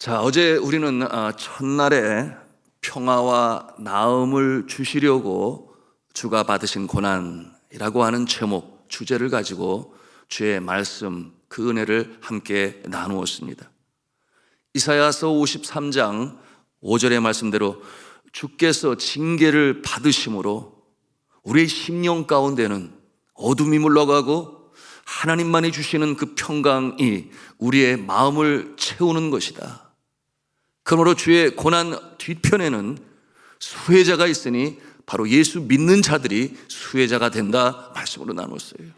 자, 어제 우리는 아, 첫날에 평화와 나음을 주시려고 주가 받으신 고난이라고 하는 제목, 주제를 가지고 주의 말씀, 그 은혜를 함께 나누었습니다. 이사야서 53장 5절의 말씀대로 주께서 징계를 받으심으로 우리의 심령 가운데는 어둠이 물러가고 하나님만이 주시는 그 평강이 우리의 마음을 채우는 것이다. 그러므로 주의 고난 뒤편에는 수혜자가 있으니 바로 예수 믿는 자들이 수혜자가 된다 말씀으로 나눴어요.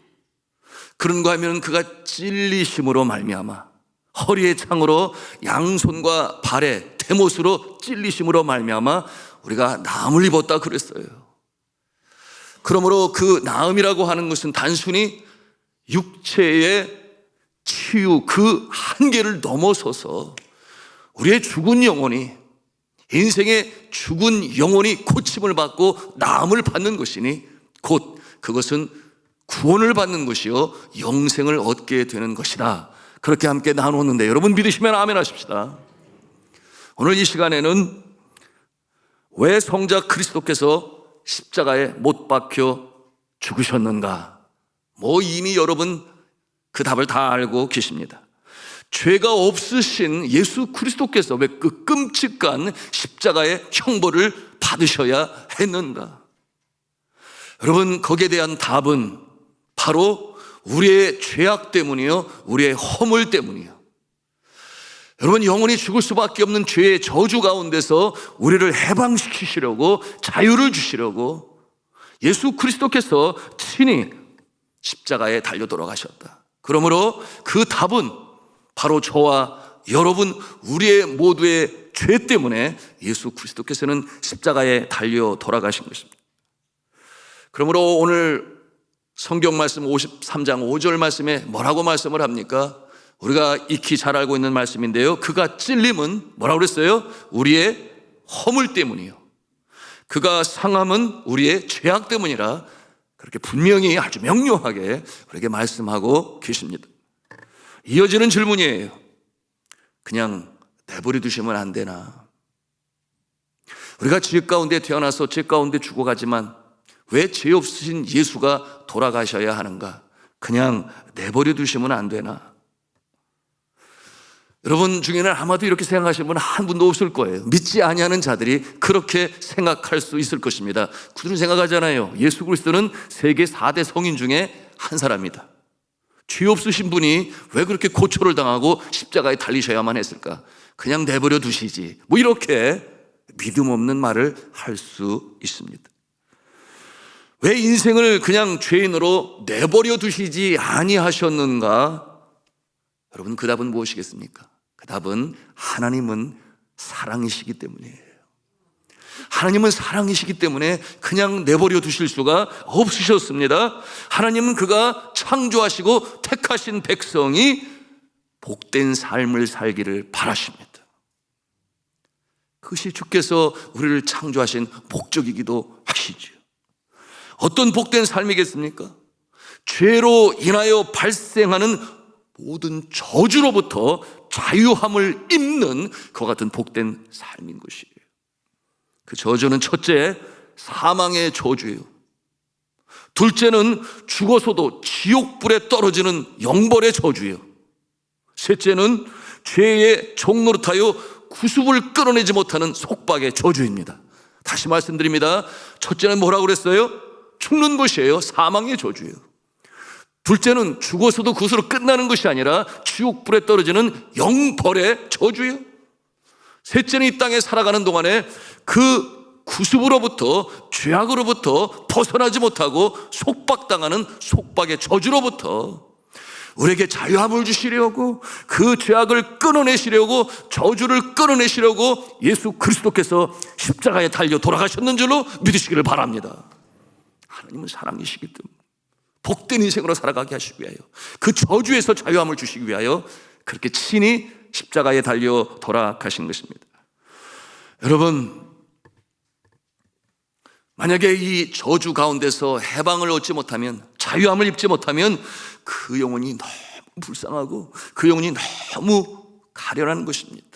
그런가 하면 그가 찔리심으로 말미암아 허리에 창으로 양손과 발에 대못으로 찔리심으로 말미암아 우리가 나음을 입었다 그랬어요. 그러므로 그 나음이라고 하는 것은 단순히 육체의 치유 그 한계를 넘어서서 우리의 죽은 영혼이 인생의 죽은 영혼이 고침을 받고 나음을 받는 것이니 곧 그것은 구원을 받는 것이요 영생을 얻게 되는 것이다. 그렇게 함께 나누었는데 여러분 믿으시면 아멘 하십시다. 오늘 이 시간에는 왜 성자 그리스도께서 십자가에 못 박혀 죽으셨는가? 뭐 이미 여러분 그 답을 다 알고 계십니다. 죄가 없으신 예수 그리스도께서 왜 그 끔찍한 십자가의 형벌을 받으셔야 했는가? 여러분, 거기에 대한 답은 바로 우리의 죄악 때문이요, 우리의 허물 때문이요. 여러분, 영원히 죽을 수밖에 없는 죄의 저주 가운데서 우리를 해방시키시려고 자유를 주시려고 예수 그리스도께서 친히 십자가에 달려 돌아가셨다. 그러므로 그 답은 바로 저와 여러분 우리의 모두의 죄 때문에 예수 그리스도께서는 십자가에 달려 돌아가신 것입니다. 그러므로 오늘 성경 말씀 53장 5절 말씀에 뭐라고 말씀을 합니까? 우리가 익히 잘 알고 있는 말씀인데요. 그가 찔림은 뭐라고 그랬어요? 우리의 허물 때문이요. 그가 상함은 우리의 죄악 때문이라 그렇게 분명히 아주 명료하게 우리에게 말씀하고 계십니다. 이어지는 질문이에요. 그냥 내버려 두시면 안 되나? 우리가 죄 가운데 태어나서 죄 가운데 죽어가지만 왜 죄 없으신 예수가 돌아가셔야 하는가? 그냥 내버려 두시면 안 되나? 여러분 중에는 아마도 이렇게 생각하시는 분한 분도 없을 거예요. 믿지 아니하는 자들이 그렇게 생각할 수 있을 것입니다. 그들은 생각하잖아요. 예수 그리스도는 세계 4대 성인 중에 한 사람이다. 죄 없으신 분이 왜 그렇게 고초를 당하고 십자가에 달리셔야만 했을까? 그냥 내버려 두시지. 뭐 이렇게 믿음 없는 말을 할 수 있습니다. 왜 인생을 그냥 죄인으로 내버려 두시지 아니하셨는가? 여러분 그 답은 무엇이겠습니까? 그 답은 하나님은 사랑이시기 때문이에요. 하나님은 사랑이시기 때문에 그냥 내버려 두실 수가 없으셨습니다. 하나님은 그가 창조하시고 택하신 백성이 복된 삶을 살기를 바라십니다. 그것이 주께서 우리를 창조하신 목적이기도 하시죠. 어떤 복된 삶이겠습니까? 죄로 인하여 발생하는 모든 저주로부터 자유함을 입는 그와 같은 복된 삶인 것이에요. 그 저주는 첫째, 사망의 저주예요. 둘째는 죽어서도 지옥불에 떨어지는 영벌의 저주예요. 셋째는 죄의 종노릇하여 구습을 끌어내지 못하는 속박의 저주입니다. 다시 말씀드립니다. 첫째는 뭐라고 그랬어요? 죽는 것이에요. 사망의 저주예요. 둘째는 죽어서도 그것으로 끝나는 것이 아니라 지옥불에 떨어지는 영벌의 저주예요. 셋째는 이 땅에 살아가는 동안에 그 구습으로부터 죄악으로부터 벗어나지 못하고 속박당하는 속박의 저주로부터 우리에게 자유함을 주시려고 그 죄악을 끊어내시려고 저주를 끊어내시려고 예수 그리스도께서 십자가에 달려 돌아가셨는 줄로 믿으시기를 바랍니다. 하나님은 사랑이시기 때문에 복된 인생으로 살아가게 하시기 위하여 그 저주에서 자유함을 주시기 위하여 그렇게 친히 십자가에 달려 돌아가신 것입니다. 여러분, 만약에 이 저주 가운데서 해방을 얻지 못하면 자유함을 입지 못하면 그 영혼이 너무 불쌍하고 그 영혼이 너무 가련한 것입니다.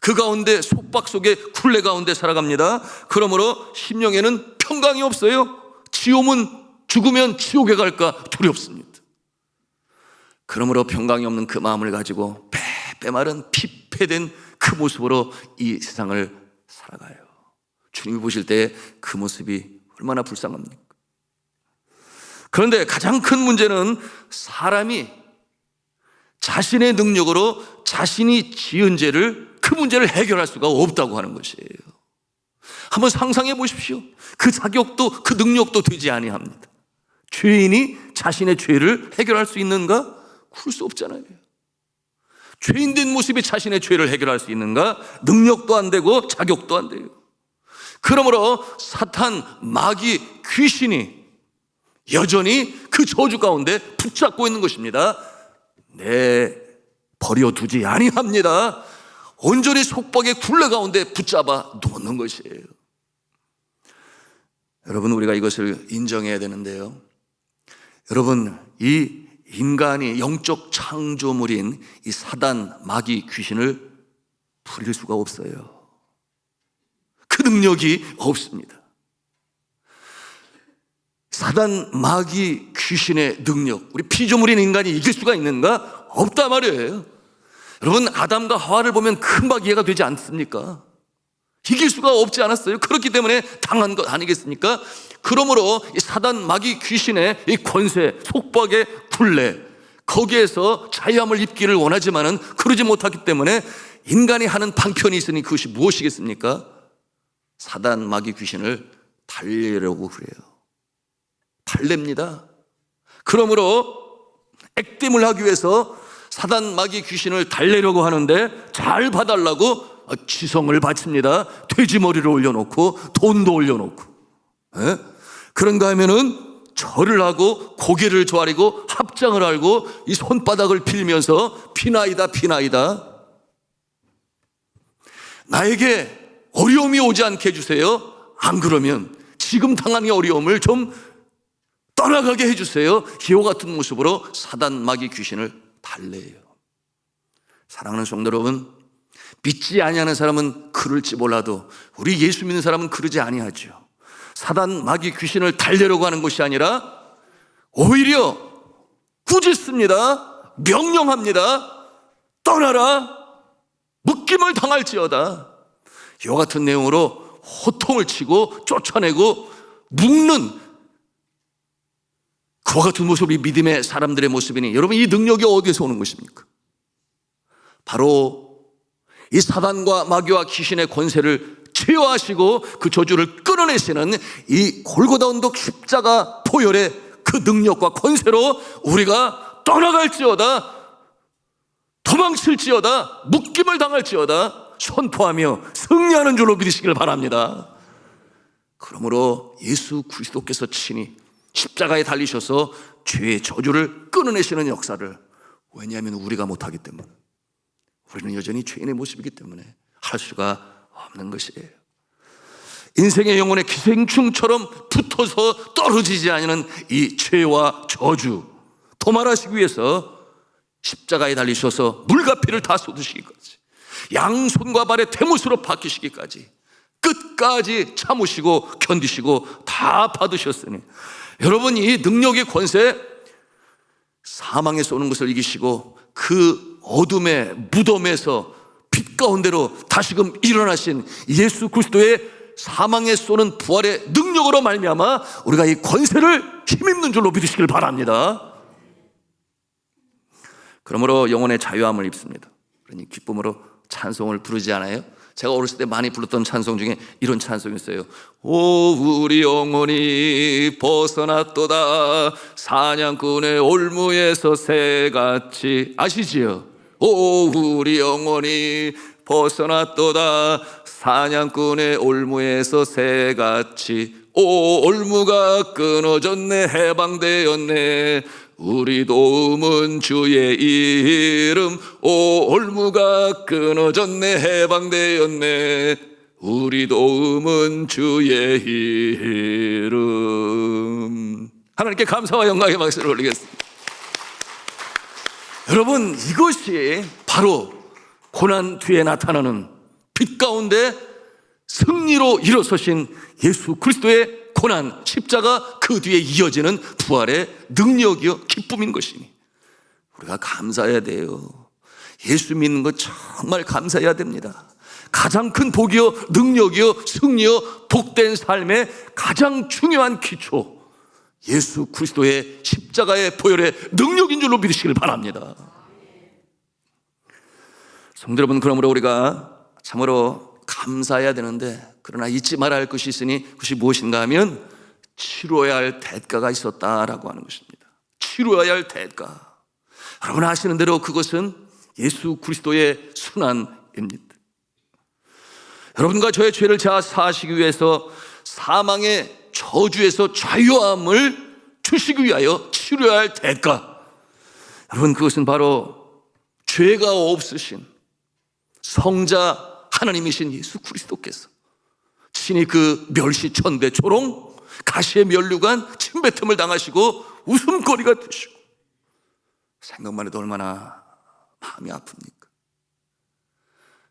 그 가운데 속박 속에 굴레 가운데 살아갑니다. 그러므로 심령에는 평강이 없어요. 지옥은 죽으면 지옥에 갈까 두렵습니다. 그러므로 평강이 없는 그 마음을 가지고 빼빼마른 피폐된 그 모습으로 이 세상을 살아가요. 주님이 보실 때 그 모습이 얼마나 불쌍합니까? 그런데 가장 큰 문제는 사람이 자신의 능력으로 자신이 지은 죄를 그 문제를 해결할 수가 없다고 하는 것이에요. 한번 상상해 보십시오. 그 자격도 그 능력도 되지 아니합니다. 죄인이 자신의 죄를 해결할 수 있는가? 그럴 수 없잖아요. 죄인된 모습이 자신의 죄를 해결할 수 있는가? 능력도 안 되고 자격도 안 돼요. 그러므로 사탄, 마귀, 귀신이 여전히 그 저주 가운데 붙잡고 있는 것입니다. 내 버려두지 아니합니다. 온전히 속박의 굴레 가운데 붙잡아 놓는 것이에요. 여러분 우리가 이것을 인정해야 되는데요. 여러분 이 인간이 영적 창조물인 이 사단 마귀 귀신을 부릴 수가 없어요. 그 능력이 없습니다. 사단 마귀 귀신의 능력, 우리 피조물인 인간이 이길 수가 있는가? 없다 말이에요. 여러분 아담과 하와를 보면 금방 이해가 되지 않습니까? 이길 수가 없지 않았어요. 그렇기 때문에 당한 것 아니겠습니까? 그러므로 이 사단 마귀 귀신의 이 권세, 속박의 굴레, 거기에서 자유함을 입기를 원하지만은 그러지 못하기 때문에 인간이 하는 방편이 있으니 그것이 무엇이겠습니까? 사단 마귀 귀신을 달래려고 그래요. 달랩니다. 그러므로 액땜을 하기 위해서 사단 마귀 귀신을 달래려고 하는데 잘 봐달라고 지성을 바칩니다. 돼지 머리를 올려놓고 돈도 올려놓고. 예? 그런가 하면은 절을 하고 고개를 조아리고 합장을 하고 이 손바닥을 빌면서 피나이다 피나이다. 나에게 어려움이 오지 않게 해주세요. 안 그러면 지금 이 어려움을 좀 떠나가게 해주세요. 기호 같은 모습으로 사단 마귀 귀신을 달래요. 사랑하는 성도 여러분, 믿지 아니하는 사람은 그럴지 몰라도 우리 예수 믿는 사람은 그러지 아니하죠. 사단 마귀 귀신을 달래려고 하는 것이 아니라 오히려 꾸짖습니다. 명령합니다. 떠나라. 묶임을 당할지어다. 이와 같은 내용으로 호통을 치고 쫓아내고 묶는 그와 같은 모습이 믿음의 사람들의 모습이니 여러분 이 능력이 어디에서 오는 것입니까? 바로 이 사단과 마귀와 귀신의 권세를 제어하시고 그 저주를 끊어내시는 이 골고다 언덕 십자가 보혈의 그 능력과 권세로 우리가 떠나갈지어다 도망칠지어다 묶임을 당할지어다 선포하며 승리하는 줄로 믿으시길 바랍니다. 그러므로 예수 그리스도께서 친히 십자가에 달리셔서 죄의 저주를 끊어내시는 역사를 왜냐하면 우리가 못하기 때문에 우리는 여전히 죄인의 모습이기 때문에 할 수가 없는 것이에요. 인생의 영혼의 기생충처럼 붙어서 떨어지지 않는 이 죄와 저주 도말하시기 위해서 십자가에 달리셔서 물과 피를 다 쏟으시기까지 양손과 발의 대못으로 바뀌시기까지 끝까지 참으시고 견디시고 다 받으셨으니 여러분 이 능력의 권세 사망에 쏘는 것을 이기시고 그 어둠의 무덤에서 빛 가운데로 다시금 일어나신 예수 그리스도의 사망에 쏘는 부활의 능력으로 말미암아 우리가 이 권세를 힘입는 줄로 믿으시길 바랍니다. 그러므로 영혼의 자유함을 입습니다. 그러니 기쁨으로 찬송을 부르지 않아요? 제가 어렸을 때 많이 불렀던 찬송 중에 이런 찬송이 있어요. 오 우리 영혼이 벗어났도다 사냥꾼의 올무에서 새같이 아시지요? 오 우리 영혼이 벗어났도다. 사냥꾼의 올무에서 새같이. 오 올무가 끊어졌네. 해방되었네. 우리 도움은 주의 이름. 오 올무가 끊어졌네. 해방되었네. 우리 도움은 주의 이름. 하나님께 감사와 영광의 박수를 올리겠습니다 여러분 이것이 바로 고난 뒤에 나타나는 빛 가운데 승리로 일어서신 예수 그리스도의 고난, 십자가 그 뒤에 이어지는 부활의 능력이요, 기쁨인 것이니 우리가 감사해야 돼요. 예수 믿는 것 정말 감사해야 됩니다. 가장 큰 복이요, 능력이요, 승리요, 복된 삶의 가장 중요한 기초. 예수 그리스도의 십자가의 보혈의 능력인 줄로 믿으시길 바랍니다. 성도 여러분, 그러므로 우리가 참으로 감사해야 되는데, 그러나 잊지 말아야 할 것이 있으니 그것이 무엇인가 하면 치료해야 할 대가가 있었다라고 하는 것입니다. 치료해야 할 대가. 여러분 아시는 대로 그것은 예수 그리스도의 순환입니다. 여러분과 저의 죄를 자 사하시기 위해서 사망의 저주에서 자유함을 주시기 위하여 치료해야 할 대가. 여러분 그것은 바로 죄가 없으신 성자 하나님이신 예수 그리스도께서 친히 그 멸시 천대 조롱 가시의 면류관 침뱉음을 당하시고 웃음거리가 되시고 생각만 해도 얼마나 마음이 아픕니까?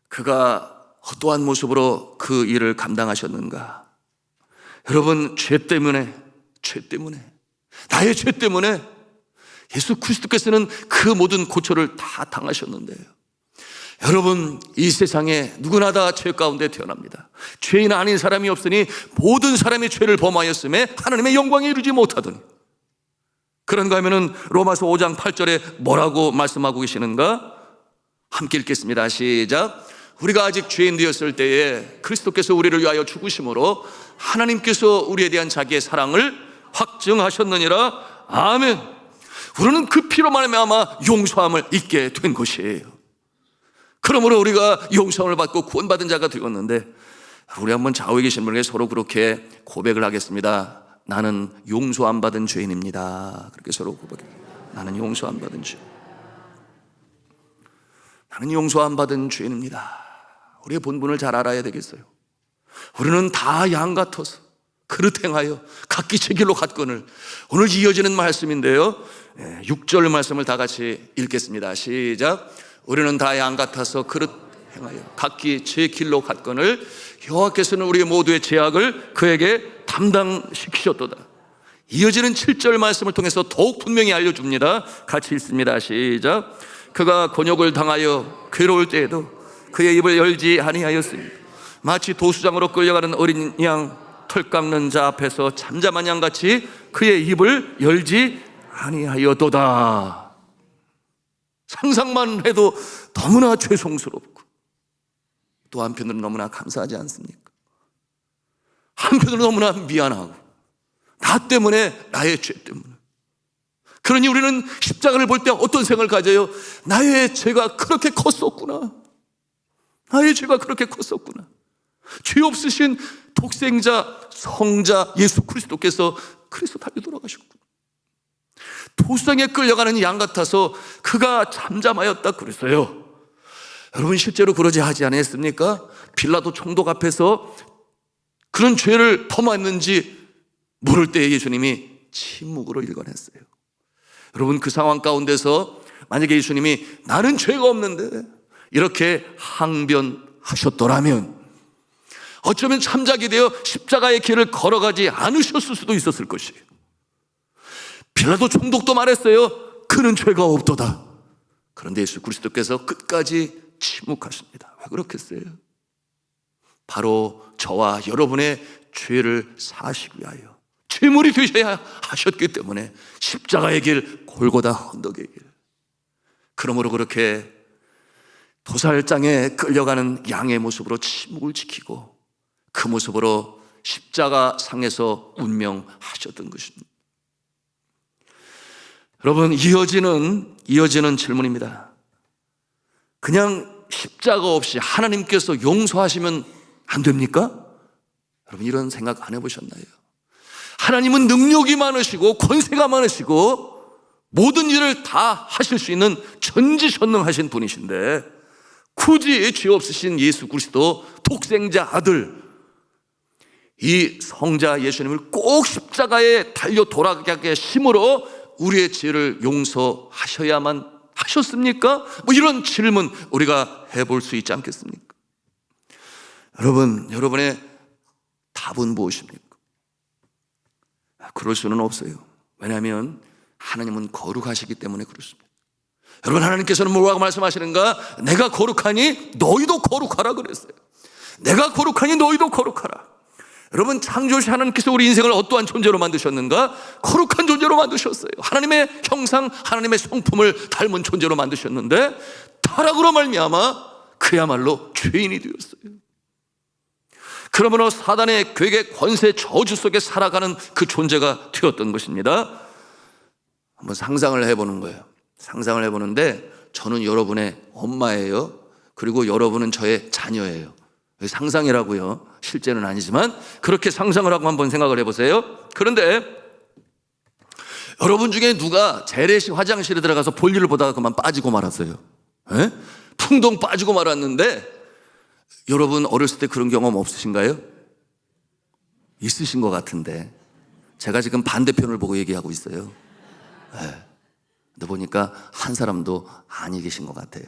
그가 어떠한 모습으로 그 일을 감당하셨는가? 여러분, 죄 때문에, 죄 때문에, 나의 죄 때문에 예수 그리스도께서는 그 모든 고초를 다 당하셨는데요. 여러분, 이 세상에 누구나 다 죄 가운데 태어납니다. 죄인 아닌 사람이 없으니 모든 사람이 죄를 범하였음에 하나님의 영광에 이르지 못하더니. 그런가 하면은 로마서 5장 8절에 뭐라고 말씀하고 계시는가? 함께 읽겠습니다. 시작. 우리가 아직 죄인 되었을 때에 그리스도께서 우리를 위하여 죽으심으로 하나님께서 우리에 대한 자기의 사랑을 확증하셨느니라. 아멘. 우리는 그 피로 말미암아 용서함을 잊게 된 것이에요. 그러므로 우리가 용서함을 받고 구원받은 자가 되었는데 우리 한번 좌우에 계신 분에게 서로 그렇게 고백을 하겠습니다. 나는 용서 안 받은 죄인입니다. 그렇게 서로 고백해. 나는 용서 안 받은 죄. 나는 용서 안 받은 죄인입니다. 우리의 본분을 잘 알아야 되겠어요. 우리는 다 양 같아서 그릇 행하여 각기 제 길로 갔거늘 오늘 이어지는 말씀인데요. 6절 말씀을 다 같이 읽겠습니다. 시작. 우리는 다 양 같아서 그릇 행하여 각기 제 길로 갔거늘 여호와께서는 우리 모두의 죄악을 그에게 담당시키셨도다. 이어지는 7절 말씀을 통해서 더욱 분명히 알려줍니다. 같이 읽습니다. 시작. 그가 곤욕을 당하여 괴로울 때에도 그의 입을 열지 아니하였으니 마치 도수장으로 끌려가는 어린 양 털 깎는 자 앞에서 잠잠한 양같이 그의 입을 열지 아니하여도다. 상상만 해도 너무나 죄송스럽고 또 한편으로 너무나 감사하지 않습니까? 한편으로 너무나 미안하고 나 때문에 나의 죄 때문에 그러니 우리는 십자가를 볼 때 어떤 생각을 가져요? 나의 죄가 그렇게 컸었구나 나의 죄가 그렇게 컸었구나 죄 없으신 독생자 성자 예수 그리스도께서 그리스도 달려 돌아가셨구나 도수장에 끌려가는 양 같아서 그가 잠잠하였다 그랬어요 여러분 실제로 그러지 하지 않았습니까? 빌라도 총독 앞에서 그런 죄를 범했는지 모를 때 예수님이 침묵으로 일관했어요. 여러분 그 상황 가운데서 만약에 예수님이 나는 죄가 없는데 이렇게 항변하셨더라면 어쩌면 참작이 되어 십자가의 길을 걸어가지 않으셨을 수도 있었을 것이에요. 빌라도 총독도 말했어요. 그는 죄가 없도다. 그런데 예수 그리스도께서 끝까지 침묵하십니다. 왜 그렇겠어요? 바로 저와 여러분의 죄를 사시기 위하여 죄물이 되셔야 하셨기 때문에 십자가의 길 골고다 언덕의 길 그러므로 그렇게 도살장에 끌려가는 양의 모습으로 침묵을 지키고 그 모습으로 십자가 상에서 운명하셨던 것입니다. 여러분 이어지는 이어지는 질문입니다. 그냥 십자가 없이 하나님께서 용서하시면 안 됩니까? 여러분 이런 생각 안 해보셨나요? 하나님은 능력이 많으시고 권세가 많으시고 모든 일을 다 하실 수 있는 전지전능하신 분이신데 굳이 죄 없으신 예수 그리스도 독생자 아들 이 성자 예수님을 꼭 십자가에 달려 돌아가게 심으로 우리의 죄를 용서하셔야만 하셨습니까? 뭐 이런 질문 우리가 해볼 수 있지 않겠습니까? 여러분, 여러분의 답은 무엇입니까? 아, 그럴 수는 없어요. 왜냐하면 하나님은 거룩하시기 때문에 그렇습니다. 여러분 하나님께서는 뭐라고 말씀하시는가? 내가 거룩하니 너희도 거룩하라 그랬어요. 내가 거룩하니 너희도 거룩하라. 여러분 창조시 하나님께서 우리 인생을 어떠한 존재로 만드셨는가? 거룩한 존재로 만드셨어요. 하나님의 형상, 하나님의 성품을 닮은 존재로 만드셨는데 타락으로 말미암아 그야말로 죄인이 되었어요. 그러므로 사단의 괴계 권세 저주 속에 살아가는 그 존재가 되었던 것입니다. 한번 상상을 해보는 거예요. 상상을 해보는데 저는 여러분의 엄마예요. 그리고 여러분은 저의 자녀예요. 상상이라고요. 실제는 아니지만 그렇게 상상을 하고 한번 생각을 해보세요. 그런데 여러분 중에 누가 재래식 화장실에 들어가서 볼일을 보다가 그만 빠지고 말았어요. 에? 풍덩 빠지고 말았는데 여러분 어렸을 때 그런 경험 없으신가요? 있으신 것 같은데 제가 지금 반대편을 보고 얘기하고 있어요. 네. 근데 보니까 한 사람도 아니 계신 것 같아요.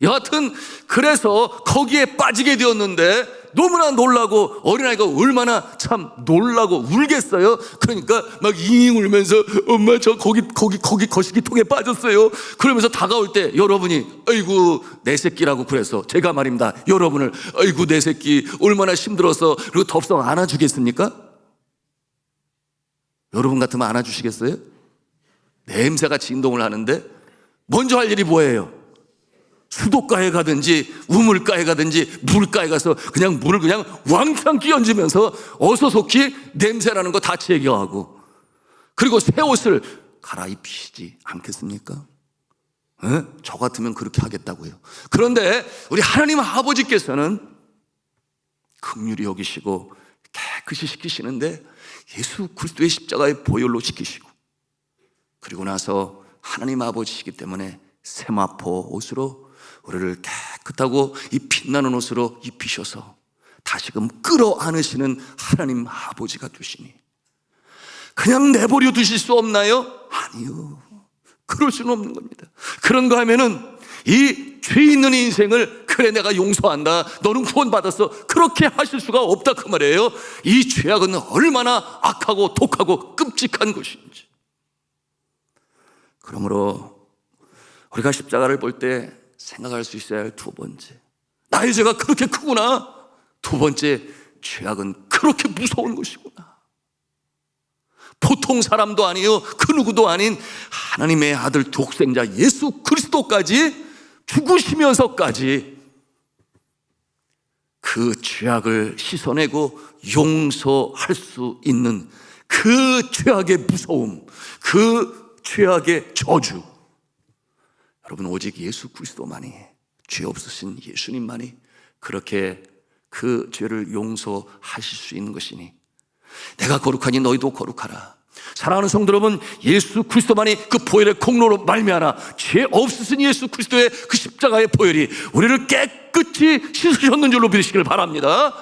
여하튼 그래서 거기에 빠지게 되었는데 너무나 놀라고 어린아이가 얼마나 참 놀라고 울겠어요. 그러니까 막 잉잉 울면서 엄마 저 거기 거기 거기 거시기통에 빠졌어요. 그러면서 다가올 때 여러분이 아이고 내 새끼라고 그래서 제가 말입니다. 여러분을 아이고 내 새끼 얼마나 힘들어서 그리고 덥석 안아주겠습니까? 여러분 같으면 안아주시겠어요? 냄새가 진동을 하는데 먼저 할 일이 뭐예요? 수도가에 가든지 우물가에 가든지 물가에 가서 그냥 물을 그냥 왕창 끼얹으면서 어서 속히 냄새나는 거 다 제거하고 그리고 새 옷을 갈아입히지 않겠습니까? 에? 저 같으면 그렇게 하겠다고요. 그런데 우리 하나님 아버지께서는 긍휼히 여기시고 깨끗이 시키시는데 예수 그리스도의 십자가의 보혈로 시키시고 그리고 나서 하나님 아버지시기 때문에 세마포 옷으로 우리를 깨끗하고 이 빛나는 옷으로 입히셔서 다시금 끌어안으시는 하나님 아버지가 되시니 그냥 내버려 두실 수 없나요? 아니요. 그럴 수는 없는 겁니다. 그런가 하면은 이 죄 있는 인생을 그래 내가 용서한다. 너는 구원받았어. 그렇게 하실 수가 없다 그 말이에요. 이 죄악은 얼마나 악하고 독하고 끔찍한 것인지. 그러므로 우리가 십자가를 볼 때 생각할 수 있어야 할 두 번째. 나의 죄가 그렇게 크구나. 두 번째, 죄악은 그렇게 무서운 것이구나. 보통 사람도 아니요. 그 누구도 아닌 하나님의 아들 독생자 예수 그리스도까지 죽으시면서까지 그 죄악을 씻어내고 용서할 수 있는 그 죄악의 무서움, 그 죄악의 저주. 여러분, 오직 예수 그리스도만이, 죄 없으신 예수님만이 그렇게 그 죄를 용서하실 수 있는 것이니 내가 거룩하니 너희도 거룩하라. 사랑하는 성도 여러분, 예수 그리스도만이 그 보혈의 공로로 말미암아 죄 없으신 예수 그리스도의 그 십자가의 보혈이 우리를 깨끗이 씻으셨는 줄로 믿으시길 바랍니다.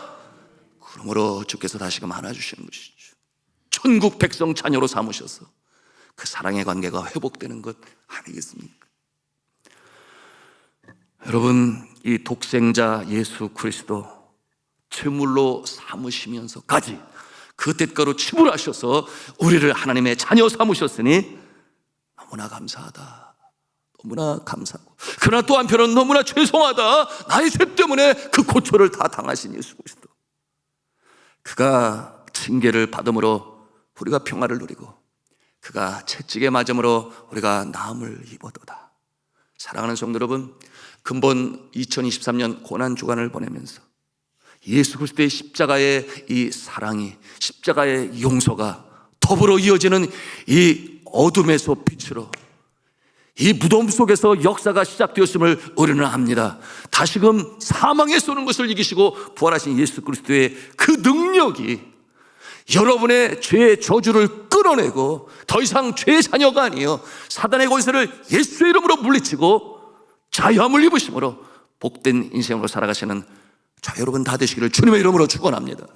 그러므로 주께서 다시금 안아주시는 것이죠. 천국 백성 자녀로 삼으셔서 그 사랑의 관계가 회복되는 것 아니겠습니까? 여러분, 이 독생자 예수 그리스도 제물로 삼으시면서까지 그 대가로 치불하셔서 우리를 하나님의 자녀 삼으셨으니 너무나 감사하다. 너무나 감사하고. 그러나 또 한편은 너무나 죄송하다. 나의 죄 때문에 그 고초를 다 당하신 예수 그리스도. 그가 징계를 받음으로 우리가 평화를 누리고 그가 채찍에 맞음으로 우리가 나음을 입어도다. 사랑하는 성도 여러분, 근본 2023년 고난 주간을 보내면서 예수 그리스도의 십자가의 이 사랑이 십자가의 용서가 더불어 이어지는 이 어둠에서 빛으로 이 무덤 속에서 역사가 시작되었음을 우리는 압니다. 다시금 사망에 쏘는 것을 이기시고 부활하신 예수 그리스도의 그 능력이 여러분의 죄의 저주를 끌어내고 더 이상 죄의 자녀가 아니요 사단의 권세를 예수의 이름으로 물리치고 자유함을 입으심으로 복된 인생으로 살아가시는 자 여러분 다 되시기를 주님의 이름으로 축원합니다.